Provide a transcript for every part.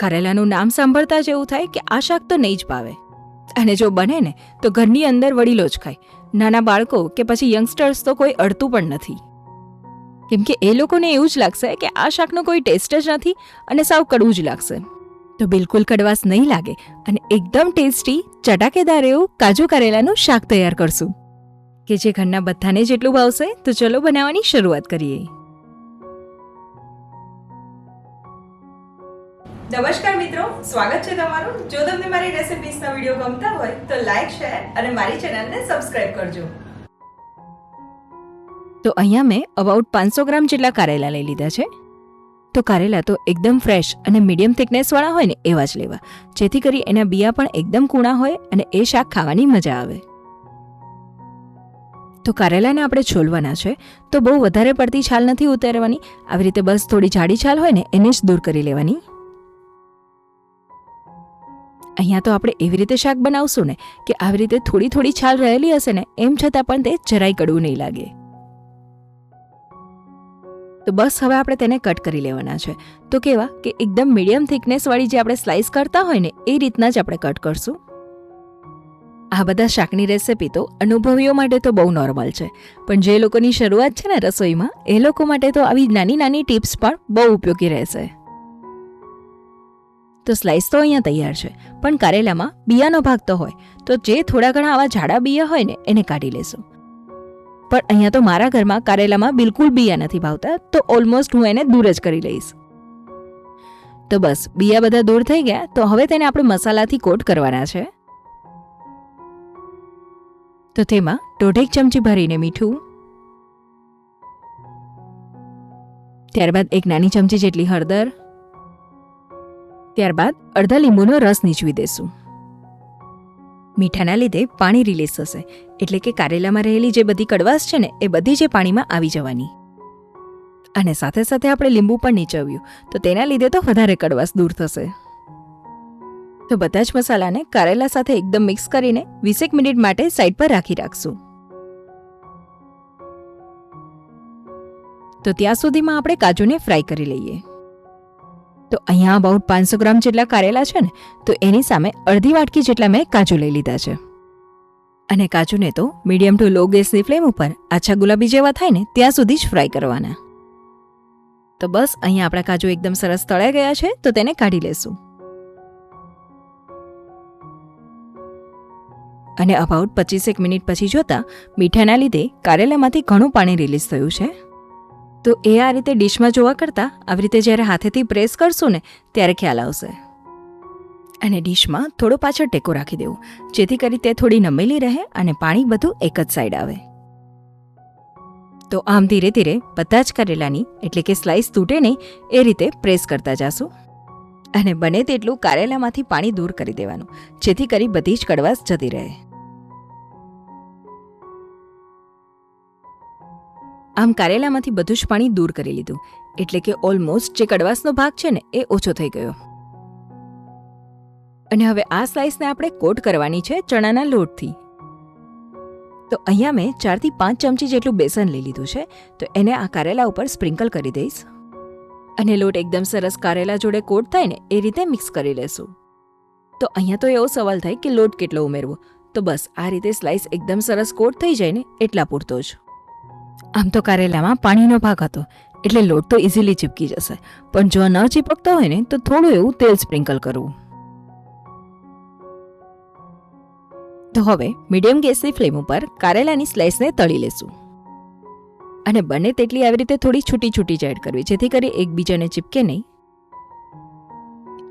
કરેલાનું નામ સાંભળતા જ એવું થાય કે આ શાક તો નહીં જ ભાવે. અને જો બને ને, તો ઘરની અંદર વડીલો જ ખાય. નાના બાળકો કે પછી યંગસ્ટર્સ તો કોઈ અડતું પણ નથી. કેમ કે એ લોકોને એવું જ લાગશે કે આ શાકનો કોઈ ટેસ્ટ જ નથી અને સાવ કડવું જ લાગશે. તો બિલકુલ કડવાશ નહીં લાગે અને એકદમ ટેસ્ટી, ચટાકેદાર એવું કાજુ કરેલાનું શાક તૈયાર કરશું. કે જે ઘરના બધાને જેટલું ભાવશે, તો ચલો બનાવવાની શરૂઆત કરીએ. નમસ્કાર મિત્રો, સ્વાગત છે તમારું. જો તમને મારી રેસિપીસના વીડિયો ગમતા હોય, તો લાઈક શેર અને મારી ચેનલને સબસ્ક્રાઇબ કરજો. તો અહીંયા મેં અબાઉટ પાંચસો ગ્રામ જેટલા કારેલા લઈ લીધા છે. તો કારેલા તો એકદમ ફ્રેશ અને મીડિયમ થિકનેસવાળા હોય ને, એવા જ લેવા. જેથી કરી એના બિયા પણ એકદમ કૂણા હોય અને એ શાક ખાવાની મજા આવે. તો કારેલાને આપણે છોલવાના છે. તો બહુ વધારે પડતી છાલ નથી ઉતારવાની. આવી રીતે બસ થોડી જાડી છાલ હોય ને, એને જ દૂર કરી લેવાની. અહીંયા તો આપણે એવી રીતે શાક બનાવશું ને કે આવી રીતે થોડી થોડી છાલ રહેલી હશે ને, એમ છતાં પણ તે જરાય કડવું નહીં લાગે. તો બસ હવે આપણે તેને કટ કરી લેવાના છે. તો કેવા કે એકદમ મીડિયમ થિકનેસવાળી જે આપણે સ્લાઇસ કરતા હોય ને, એ રીતના જ આપણે કટ કરશું. આ બધા શાકની રેસિપી તો અનુભવીઓ માટે તો બહુ નોર્મલ છે. પણ જે લોકોની શરૂઆત છે ને રસોઈમાં, એ લોકો માટે તો આવી નાની નાની ટિપ્સ પણ બહુ ઉપયોગી રહેશે. તો સ્લાઇસ તો અહીંયા તૈયાર છે. પણ કારેલામાં બિયાનો ભાગ તો હોય, તો જે થોડા ઘણા આવા જાડા બિયા હોય ને, એને કાઢી લેશું. પણ અહીંયા તો મારા ઘરમાં કારેલામાં બિલકુલ બિયા નથી ભાવતા, તો ઓલમોસ્ટ હું એને દૂર જ કરી લઈશ. તો બસ, બિયા બધા દૂર થઈ ગયા, તો હવે તેને આપણે મસાલાથી કોટ કરવાના છે. તો તેમાં દોઢેક ચમચી ભરીને મીઠું. ત્યારબાદ એક નાની ચમચી જેટલી હળદર. ત્યારબાદ અડધા લીંબુનો રસ નીચવી દેશું. મીઠાના લીધે પાણી રિલીઝ થશે. એટલે કે કારેલામાં રહેલી જે બધી કડવાશ છે ને, એ બધી જે પાણીમાં આવી જવાની. અને સાથે સાથે આપણે લીંબુ પણ નીચવ્યું. તો તેના લીધે તો વધારે કડવાશ દૂર થશે. તો બધા જ મસાલાને કારેલા સાથે એકદમ મિક્સ કરીને વીસેક મિનિટ માટે સાઈડ પર રાખી રાખશું. તો ત્યાં સુધીમાં આપણે કાજુને ફ્રાય કરી લઈએ. તો અહીંયા અબાઉટ પાંચસો ગ્રામ જેટલા કારેલા છે ને, તો એની સામે અડધી વાટકી જેટલા મેં કાજુ લઈ લીધા છે. અને કાજુને તો મીડિયમ ટુ લો ગેસની ફ્લેમ ઉપર આછા ગુલાબી જેવા થાય ને, ત્યાં સુધી જ ફ્રાય કરવાના. તો બસ, અહીંયા આપણા કાજુ એકદમ સરસ તળાઈ ગયા છે, તો તેને કાઢી લેશું. અને અબાઉટ પચીસેક મિનિટ પછી જોતા મીઠાના લીધે કારેલામાંથી ઘણું પાણી રિલીઝ થયું છે. તો એ આ રીતે ડીશમાં જોવા કરતાં આવી રીતે જ્યારે હાથેથી પ્રેસ કરશું ને, ત્યારે ખ્યાલ આવશે. અને ડીશમાં થોડો પાછળ ટેકો રાખી દેવું, જેથી કરી તે થોડી નમેલી રહે અને પાણી બધું એક જ સાઈડ આવે. તો આમ ધીરે ધીરે બધા જ કરેલાની, એટલે કે સ્લાઇસ તૂટે નહીં, એ રીતે પ્રેસ કરતા જાશું. અને બને તેટલું કારેલામાંથી પાણી દૂર કરી દેવાનું, જેથી કરી બધી જ કડવાશ જતી રહે. આમ કારેલામાંથી બધું જ પાણી દૂર કરી લીધું. એટલે કે ઓલમોસ્ટ જે કડવાશનો ભાગ છે ને, એ ઓછો થઈ ગયો. અને હવે આ સ્લાઇસને આપણે કોટ કરવાની છે ચણાના લોટથી. તો અહીંયા મેં ચારથી પાંચ ચમચી જેટલું બેસન લઈ લીધું છે, તો એને આ કારેલા ઉપર સ્પ્રિંકલ કરી દઈશ. અને લોટ એકદમ સરસ કારેલા જોડે કોટ થાય ને, એ રીતે મિક્સ કરી લેશું. તો અહીંયા તો એવો સવાલ થાય કે લોટ કેટલો ઉમેરવો? તો બસ, આ રીતે સ્લાઇસ એકદમ સરસ કોટ થઈ જાય ને, એટલા પૂરતો જ. આમ તો કારેલામાં પાણીનો ભાગ હતો, એટલે લોટ તો ઇઝીલી ચીપકી જશે. પણ જો ન ચીપકતો હોય ને, તો થોડું એવું તેલ સ્પ્રિંકલ કરવું. તો હવે મીડિયમ ગેસની ફ્લેમ ઉપર કારેલાની સ્લાઇસને તળી લેશું. અને બને તેટલી આવી રીતે થોડી છૂટી છૂટી જ એડ કરવી, જેથી કરી એકબીજાને ચીપકે નહીં.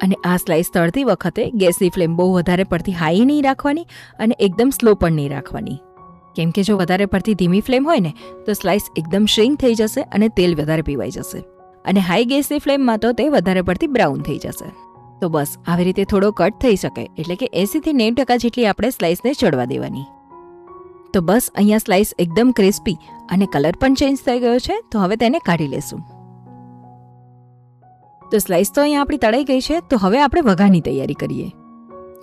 અને આ સ્લાઇસ તળતી વખતે ગેસની ફ્લેમ બહુ વધારે પડતી હાઈ નહીં રાખવાની અને એકદમ સ્લો પણ નહીં રાખવાની. કેમ કે જો વધારે પડતી ધીમી ફ્લેમ હોય ને, તો સ્લાઇસ એકદમ શ્રિંક થઈ જશે અને તેલ વધારે પીવાઈ જશે. અને હાઈ ગેસની ફ્લેમમાં તો તે વધારે પડતી બ્રાઉન થઈ જશે. તો બસ, આવી રીતે થોડો કટ થઈ શકે, એટલે કે એંસીથી નેવું ટકા જેટલી આપણે સ્લાઇસને ચડવા દેવાની. તો બસ, અહીંયા સ્લાઇસ એકદમ ક્રિસ્પી અને કલર પણ ચેન્જ થઈ ગયો છે, તો હવે તેને કાઢી લેશું. તો સ્લાઇસ તો અહીંયા આપણી તળાઈ ગઈ છે, તો હવે આપણે વઘારની તૈયારી કરીએ.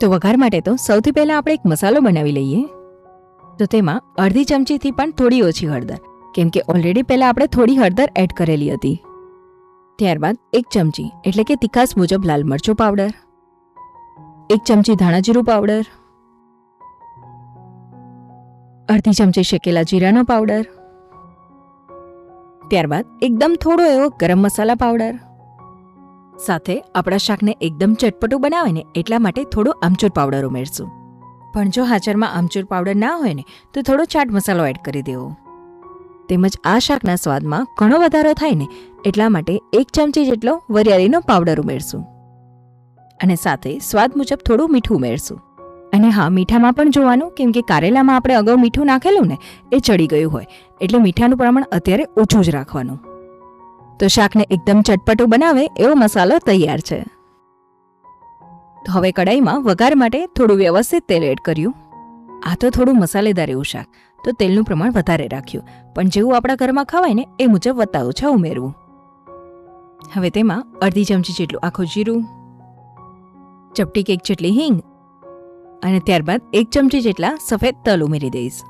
તો વઘાર માટે તો સૌથી પહેલાં આપણે એક મસાલો બનાવી લઈએ. તો તેમાં અડધી ચમચીથી પણ થોડી ઓછી હળદર, કેમ કે ઓલરેડી પહેલાં આપણે થોડી હળદર એડ કરેલી હતી. ત્યારબાદ એક ચમચી, એટલે કે તીખાસ મુજબ લાલ મરચું પાવડર એક ચમચી ધાણાજીરું પાવડર અડધી ચમચી શેકેલા જીરાનો પાવડર ત્યારબાદ એકદમ થોડો એવો ગરમ મસાલા પાવડર સાથે આપણા શાકને એકદમ ચટપટું બનાવે ને એટલા માટે થોડો આમચૂર પાવડર ઉમેરશું. પણ જો હાચરમાં આમચૂર પાવડર ના હોય ને, તો થોડો ચાટ મસાલો એડ કરી દેવો. તેમજ આ શાકના સ્વાદમાં ઘણો વધારો થાય ને, એટલા માટે એક ચમચી જેટલો વરિયાળીનો પાવડર ઉમેરશું. અને સાથે સ્વાદ મુજબ થોડું મીઠું ઉમેરશું. અને હા, મીઠામાં પણ જોવાનું, કેમ કે કારેલામાં આપણે અગાઉ મીઠું નાખેલું ને, એ ચડી ગયું હોય. એટલે મીઠાનું પ્રમાણ અત્યારે ઓછું જ રાખવાનું. તો શાકને એકદમ ચટપટું બનાવે એવો મસાલો તૈયાર છે. તો હવે કડાઈમાં વઘાર માટે થોડું વ્યવસ્થિત તેલ એડ કર્યું. આ તો થોડું મસાલેદાર એવું શાક, તો તેલનું પ્રમાણ વધારે રાખ્યું, પણ જેવું આપણા ઘરમાં ખવાય ને એ મુજબ વત્તા ઓછા ઉમેરવું. હવે તેમાં અડધી ચમચી જેટલું આખું જીરું, ચપટી કેક જેટલી હિંગ, અને ત્યારબાદ એક ચમચી જેટલા સફેદ તલ ઉમેરી દઈશ.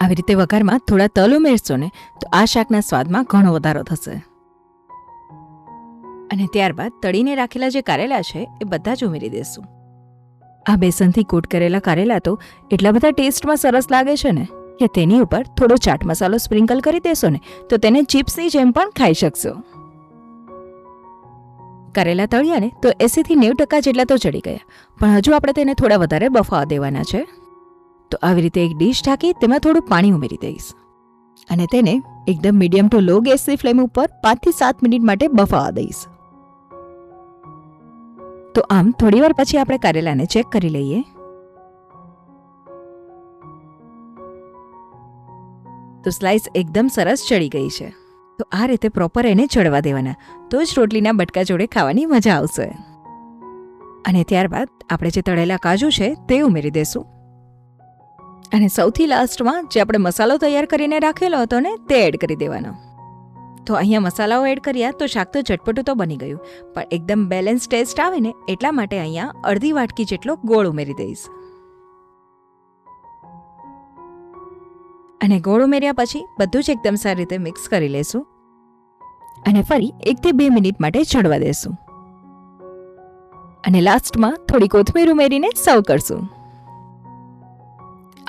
આવી રીતે વઘારમાં થોડા તલ ઉમેરશો ને, તો આ શાકના સ્વાદમાં ઘણો વધારો થશે. અને ત્યારબાદ તળીને રાખેલા જે કારેલા છે, એ બધા જ ઉમેરી દેશું. આ બેસનથી કૂટ કરેલા કારેલા તો એટલા બધા ટેસ્ટમાં સરસ લાગે છે ને કે તેની ઉપર થોડો ચાટ મસાલો સ્પ્રિંકલ કરી દેશો ને, તો તેને ચિપ્સની જેમ પણ ખાઈ શકશો. કરેલા તળિયા ને તો એસીથી નેવું ટકા જેટલા તો ચડી ગયા, પણ હજુ આપણે તેને થોડા વધારે બફાવા દેવાના છે. તો આવી રીતે એક ડીશ ઢાંકી તેમાં થોડું પાણી ઉમેરી દઈશ. અને તેને એકદમ મીડિયમ ટુ લો ગેસની ફ્લેમ ઉપર પાંચથી સાત મિનિટ માટે બફાવા દઈશ. તો આમ થોડીવાર પછી આપણે કારેલાને ચેક કરી લઈએ. તો સ્લાઇસ એકદમ સરસ ચડી ગઈ છે. તો આ રીતે પ્રોપર એને ચડવા દેવાના. તો જ રોટલીના બટકા જોડે ખાવાની મજા આવશે. અને ત્યારબાદ આપણે જે તળેલા કાજુ છે તે ઉમેરી દેશું. અને સૌથી લાસ્ટમાં જે આપણે મસાલો તૈયાર કરીને રાખેલો હતો ને તે એડ કરી દેવાનો. તો અહીંયા મસાલાઓ એડ કર્યા તો શાક તો ચટપટું તો બની ગયું. પણ એકદમ બેલેન્સ ટેસ્ટ આવે ને એટલા માટે અહીંયા અડધી વાટકી જેટલો ગોળ ઉમેરી દઈશ. અને ગોળ ઉમેર્યા પછી બધું જ એકદમ સારી રીતે મિક્સ કરી લેશું. અને ફરી એકથી બે મિનિટ માટે ચડવા દેશું. અને લાસ્ટમાં થોડી કોથમીર ઉમેરીને સર્વ કરશું.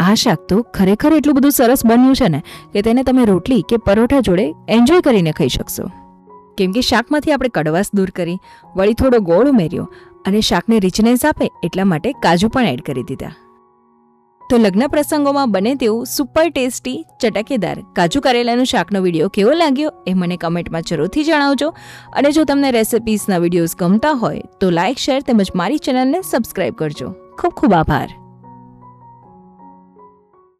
આ શાક તો ખરેખર એટલું બધું સરસ બન્યું છે ને કે તેને તમે રોટલી કે પરોઠા જોડે એન્જોય કરીને ખાઈ શકશો. કેમ કે શાકમાંથી આપણે કડવાશ દૂર કરી, વળી થોડો ગોળ ઉમેર્યો અને શાકને રિચનેસ આપે એટલા માટે કાજુ પણ એડ કરી દીધા. તો લગ્ન પ્રસંગોમાં બને તેવું સુપર ટેસ્ટી ચટાકેદાર કાજુ કરેલાનું શાકનો વીડિયો કેવો લાગ્યો એ મને કમેન્ટમાં જરૂરથી જણાવજો. અને જો તમને રેસિપીસના વિડીયોઝ ગમતા હોય તો લાઇક શેર તેમજ મારી ચેનલને સબસ્ક્રાઇબ કરજો. ખૂબ ખૂબ આભાર.